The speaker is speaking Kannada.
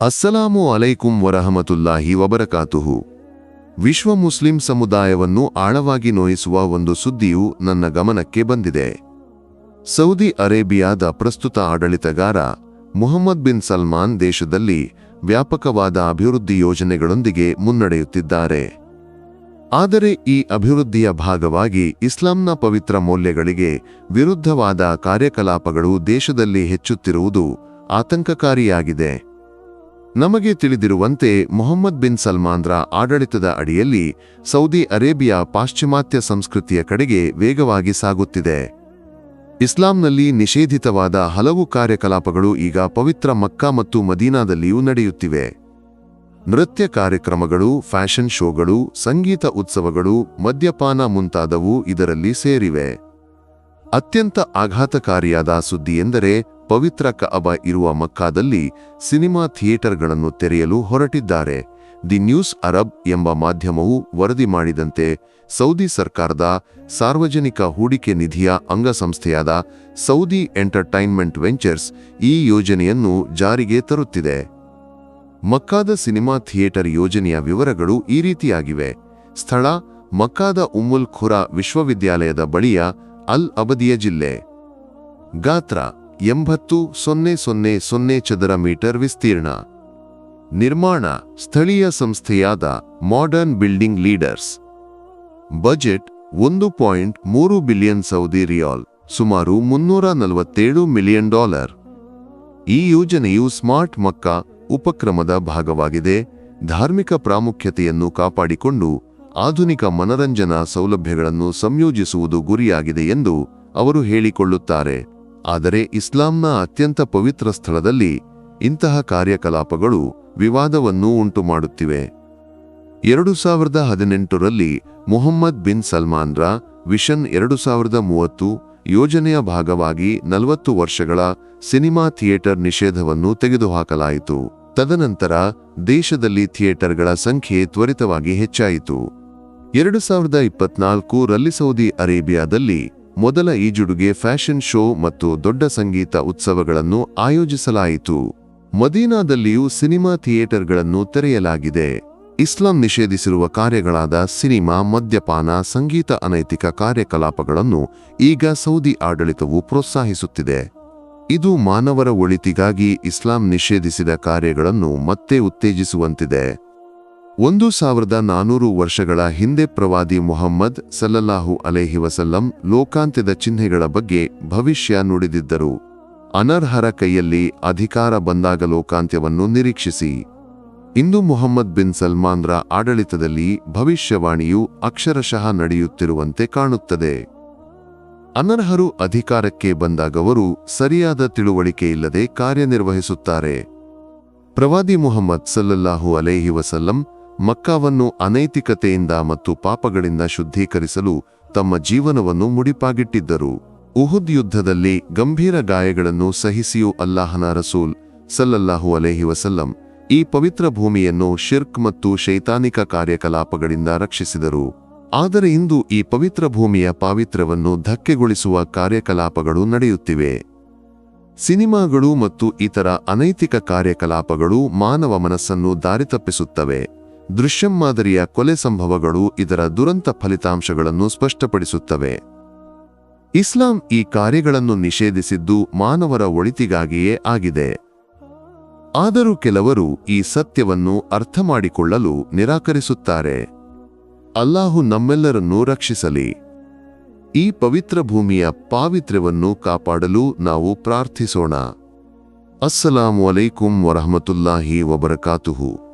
ಅಸ್ಸಲಾಮು ಅಲೈಕುಂ ವರಹಮತುಲ್ಲಾಹಿ ವಬರಕಾತುಹು. ವಿಶ್ವ ಮುಸ್ಲಿಂ ಸಮುದಾಯವನ್ನು ಆಳವಾಗಿ ನೋಯಿಸುವ ಒಂದು ಸುದ್ದಿಯು ನನ್ನ ಗಮನಕ್ಕೆ ಬಂದಿದೆ. ಸೌದಿ ಅರೇಬಿಯಾದ ಪ್ರಸ್ತುತ ಆಡಳಿತಗಾರ ಮುಹಮ್ಮದ್ ಬಿನ್ ಸಲ್ಮಾನ್ ದೇಶದಲ್ಲಿ ವ್ಯಾಪಕವಾದ ಅಭಿವೃದ್ಧಿ ಯೋಜನೆಗಳೊಂದಿಗೆ ಮುನ್ನಡೆಯುತ್ತಿದ್ದಾರೆ. ಆದರೆ ಈ ಅಭಿವೃದ್ಧಿಯ ಭಾಗವಾಗಿ ಇಸ್ಲಾಂನ ಪವಿತ್ರ ಮೌಲ್ಯಗಳಿಗೆ ವಿರುದ್ಧವಾದ ಕಾರ್ಯಕಲಾಪಗಳು ದೇಶದಲ್ಲಿ ಹೆಚ್ಚುತ್ತಿರುವುದು ಆತಂಕಕಾರಿಯಾಗಿದೆ. ನಮಗೆ ತಿಳಿದಿರುವಂತೆ ಮೊಹಮ್ಮದ್ ಬಿನ್ ಸಲ್ಮಾನ್ರ ಆಡಳಿತದ ಅಡಿಯಲ್ಲಿ ಸೌದಿ ಅರೇಬಿಯಾ ಪಾಶ್ಚಿಮಾತ್ಯ ಸಂಸ್ಕೃತಿಯ ಕಡೆಗೆ ವೇಗವಾಗಿ ಸಾಗುತ್ತಿದೆ. ಇಸ್ಲಾಂನಲ್ಲಿ ನಿಷೇಧಿತವಾದ ಹಲವು ಕಾರ್ಯಕಲಾಪಗಳು ಈಗ ಪವಿತ್ರ ಮಕ್ಕಾ ಮತ್ತು ಮದೀನಾದಲ್ಲಿಯೂ ನಡೆಯುತ್ತಿವೆ. ನೃತ್ಯ ಕಾರ್ಯಕ್ರಮಗಳು, ಫ್ಯಾಷನ್ ಶೋಗಳು, ಸಂಗೀತ ಉತ್ಸವಗಳು, ಮದ್ಯಪಾನ ಮುಂತಾದವು ಇದರಲ್ಲಿ ಸೇರಿವೆ. ಅತ್ಯಂತ ಆಘಾತಕಾರಿಯಾದ ಸುದ್ದಿ ಎಂದರೆ ಪವಿತ್ರ ಕಅಬ ಇರುವ ಮಕ್ಕಾದಲ್ಲಿ ಸಿನಿಮಾ ಥಿಯೇಟರ್ಗಳನ್ನು ತೆರೆಯಲು ಹೊರಟಿದ್ದಾರೆ. ದಿ ನ್ಯೂಸ್ ಅರಬ್ ಎಂಬ ಮಾಧ್ಯಮವು ವರದಿ ಮಾಡಿದಂತೆ ಸೌದಿ ಸರ್ಕಾರದ ಸಾರ್ವಜನಿಕ ಹೂಡಿಕೆ ನಿಧಿಯ ಅಂಗಸಂಸ್ಥೆಯಾದ ಸೌದಿ ಎಂಟರ್ಟೈನ್ಮೆಂಟ್ ವೆಂಚರ್ಸ್ ಈ ಯೋಜನೆಯನ್ನು ಜಾರಿಗೆ ತರುತ್ತಿದೆ. ಮಕ್ಕಾದ ಸಿನಿಮಾ ಥಿಯೇಟರ್ ಯೋಜನೆಯ ವಿವರಗಳು ಈ ರೀತಿಯಾಗಿವೆ. ಸ್ಥಳ, ಮಕ್ಕಾದ ಉಮ್ಮುಲ್ ಖುರಾ ವಿಶ್ವವಿದ್ಯಾಲಯದ ಬಳಿಯ ಅಲ್ ಅಬದಿಯ ಜಿಲ್ಲೆ. ಗಾತ್ರ ಎಂಬತ್ತು ಸೊನ್ನೆ ಸೊನ್ನೆ ಸೊನ್ನೆ ಚದರ ಮೀಟರ್ ವಿಸ್ತೀರ್ಣ. ನಿರ್ಮಾಣ ಸ್ಥಳೀಯ ಸಂಸ್ಥೆಯಾದ ಮಾಡರ್ನ್ ಬಿಲ್ಡಿಂಗ್ ಲೀಡರ್ಸ್ ಬಜೆಟ್ ಒಂದು ಪಾಯಿಂಟ್ ಮೂರು ಬಿಲಿಯನ್ ಸೌದಿ ರಿಯಾಲ್, ಸುಮಾರು ಮುನ್ನೂರ ನಲವತ್ತೇಳು ಮಿಲಿಯನ್ ಡಾಲರ್. ಈ ಯೋಜನೆಯು ಸ್ಮಾರ್ಟ್ ಮಕ್ಕಾ ಉಪಕ್ರಮದ ಭಾಗವಾಗಿದೆ, ಧಾರ್ಮಿಕ ಪ್ರಾಮುಖ್ಯತೆಯನ್ನು ಕಾಪಾಡಿಕೊಂಡು ಆಧುನಿಕ ಮನರಂಜನಾ ಸೌಲಭ್ಯಗಳನ್ನು ಸಂಯೋಜಿಸುವುದು ಗುರಿಯಾಗಿದೆ ಎಂದು ಅವರು ಹೇಳಿಕೊಳ್ಳುತ್ತಾರೆ. ಆದರೆ ಇಸ್ಲಾಂನ ಅತ್ಯಂತ ಪವಿತ್ರ ಸ್ಥಳದಲ್ಲಿ ಇಂತಹ ಕಾರ್ಯಕಲಾಪಗಳು ವಿವಾದವನ್ನು ಉಂಟುಮಾಡುತ್ತಿವೆ. ಎರಡು ಸಾವಿರದ ಹದಿನೆಂಟರಲ್ಲಿ ಮೊಹಮ್ಮದ್ ಬಿನ್ ಸಲ್ಮಾನ್ರ ವಿಷನ್ ಎರಡು ಸಾವಿರದ ಮೂವತ್ತು ಯೋಜನೆಯ ಭಾಗವಾಗಿ ನಲವತ್ತು ವರ್ಷಗಳ ಸಿನಿಮಾ ಥಿಯೇಟರ್ ನಿಷೇಧವನ್ನು ತೆಗೆದುಹಾಕಲಾಯಿತು. ತದನಂತರ ದೇಶದಲ್ಲಿ ಥಿಯೇಟರ್ಗಳ ಸಂಖ್ಯೆ ತ್ವರಿತವಾಗಿ ಹೆಚ್ಚಾಯಿತು. ಎರಡು ಸಾವಿರದ ಇಪ್ಪತ್ನಾಲ್ಕು ರಲ್ಲಿ ಸೌದಿ ಅರೇಬಿಯಾದಲ್ಲಿ ಮೊದಲ ಈಜುಡುಗೆ ಫ್ಯಾಷನ್ ಶೋ ಮತ್ತು ದೊಡ್ಡ ಸಂಗೀತ ಉತ್ಸವಗಳನ್ನು ಆಯೋಜಿಸಲಾಯಿತು. ಮದೀನಾದಲ್ಲಿಯೂ ಸಿನಿಮಾ ಥಿಯೇಟರ್ಗಳನ್ನು ತೆರೆಯಲಾಗಿದೆ. ಇಸ್ಲಾಂ ನಿಷೇಧಿಸಿರುವ ಕಾರ್ಯಗಳಾದ ಸಿನಿಮಾ, ಮದ್ಯಪಾನ, ಸಂಗೀತ ಅನೈತಿಕ ಕಾರ್ಯಕಲಾಪಗಳನ್ನು ಈಗ ಸೌದಿ ಆಡಳಿತವು ಪ್ರೋತ್ಸಾಹಿಸುತ್ತಿದೆ. ಇದು ಮಾನವರ ಒಳಿತಿಗಾಗಿ ಇಸ್ಲಾಂ ನಿಷೇಧಿಸಿದ ಕಾರ್ಯಗಳನ್ನು ಮತ್ತೆ ಉತ್ತೇಜಿಸುವಂತಿದೆ. ಒಂದು ಸಾವಿರದ ನಾನೂರು ವರ್ಷಗಳ ಹಿಂದೆ ಪ್ರವಾದಿ ಮೊಹಮ್ಮದ್ ಸಲ್ಲಲ್ಲಾಹು ಅಲೇಹಿ ವಸಲ್ಲಂ ಲೋಕಾಂತ್ಯದ ಚಿಹ್ನೆಗಳ ಬಗ್ಗೆ ಭವಿಷ್ಯ ನುಡಿದಿದ್ದರು. ಅನರ್ಹರ ಕೈಯಲ್ಲಿ ಅಧಿಕಾರ ಬಂದಾಗ ಲೋಕಾಂತ್ಯವನ್ನು ನಿರೀಕ್ಷಿಸಿ. ಇಂದು ಮೊಹಮ್ಮದ್ ಬಿನ್ ಸಲ್ಮಾನ್ರ ಆಡಳಿತದಲ್ಲಿ ಭವಿಷ್ಯವಾಣಿಯು ಅಕ್ಷರಶಃ ನಡೆಯುತ್ತಿರುವಂತೆ ಕಾಣುತ್ತದೆ. ಅನರ್ಹರು ಅಧಿಕಾರಕ್ಕೆ ಬಂದಾಗವರು ಸರಿಯಾದ ತಿಳುವಳಿಕೆಯಿಲ್ಲದೆ ಕಾರ್ಯನಿರ್ವಹಿಸುತ್ತಾರೆ. ಪ್ರವಾದಿ ಮುಹಮ್ಮದ್ ಸಲ್ಲಲ್ಲಾಹು ಅಲೇಹಿ ವಸಲ್ಲಂ ಮಕ್ಕಾವನ್ನು ಅನೈತಿಕತೆಯಿಂದ ಮತ್ತು ಪಾಪಗಳಿಂದ ಶುದ್ಧೀಕರಿಸಲು ತಮ್ಮ ಜೀವನವನ್ನು ಮುಡಿಪಾಗಿಟ್ಟಿದ್ದರು. ಉಹುದ್ ಯುದ್ಧದಲ್ಲಿ ಗಂಭೀರ ಗಾಯಗಳನ್ನು ಸಹಿಸಿಯೂ ಅಲ್ಲಾಹನ ರಸೂಲ್ ಸಲ್ಲಲ್ಲಾಹು ಅಲೇಹಿ ವಸಲ್ಲಂ ಈ ಪವಿತ್ರ ಭೂಮಿಯನ್ನು ಶಿರ್ಕ್ ಮತ್ತು ಶೈತಾನಿಕ ಕಾರ್ಯಕಲಾಪಗಳಿಂದ ರಕ್ಷಿಸಿದರು. ಆದರೆ ಇಂದು ಈ ಪವಿತ್ರ ಭೂಮಿಯ ಪಾವಿತ್ರ್ಯವನ್ನು ಧಕ್ಕೆಗೊಳಿಸುವ ಕಾರ್ಯಕಲಾಪಗಳು ನಡೆಯುತ್ತಿವೆ. ಸಿನಿಮಾಗಳು ಮತ್ತು ಇತರ ಅನೈತಿಕ ಕಾರ್ಯಕಲಾಪಗಳು ಮಾನವ ಮನಸ್ಸನ್ನು ದಾರಿತಪ್ಪಿಸುತ್ತವೆ. ದೃಶ್ಯಂ ಮಾದರಿಯ ಕೊಲೆ ಸಂಭವಗಳು ಇದರ ದುರಂತ ಫಲಿತಾಂಶಗಳನ್ನು ಸ್ಪಷ್ಟಪಡಿಸುತ್ತವೆ. ಇಸ್ಲಾಂ ಈ ಕಾರ್ಯಗಳನ್ನು ನಿಷೇಧಿಸಿದ್ದು ಮಾನವರ ಒಳಿತಿಗಾಗಿಯೇ ಆಗಿದೆ. ಆದರೂ ಕೆಲವರು ಈ ಸತ್ಯವನ್ನು ಅರ್ಥಮಾಡಿಕೊಳ್ಳಲು ನಿರಾಕರಿಸುತ್ತಾರೆ. ಅಲ್ಲಾಹು ನಮ್ಮೆಲ್ಲರನ್ನೂ ರಕ್ಷಿಸಲಿ. ಈ ಪವಿತ್ರ ಭೂಮಿಯ ಪಾವಿತ್ರ್ಯವನ್ನು ಕಾಪಾಡಲು ನಾವು ಪ್ರಾರ್ಥಿಸೋಣ. ಅಸ್ಸಲಾಮು ಅಲೈಕುಂ ವರಹಮತುಲ್ಲಾಹಿ ವಬರಕಾತುಹು.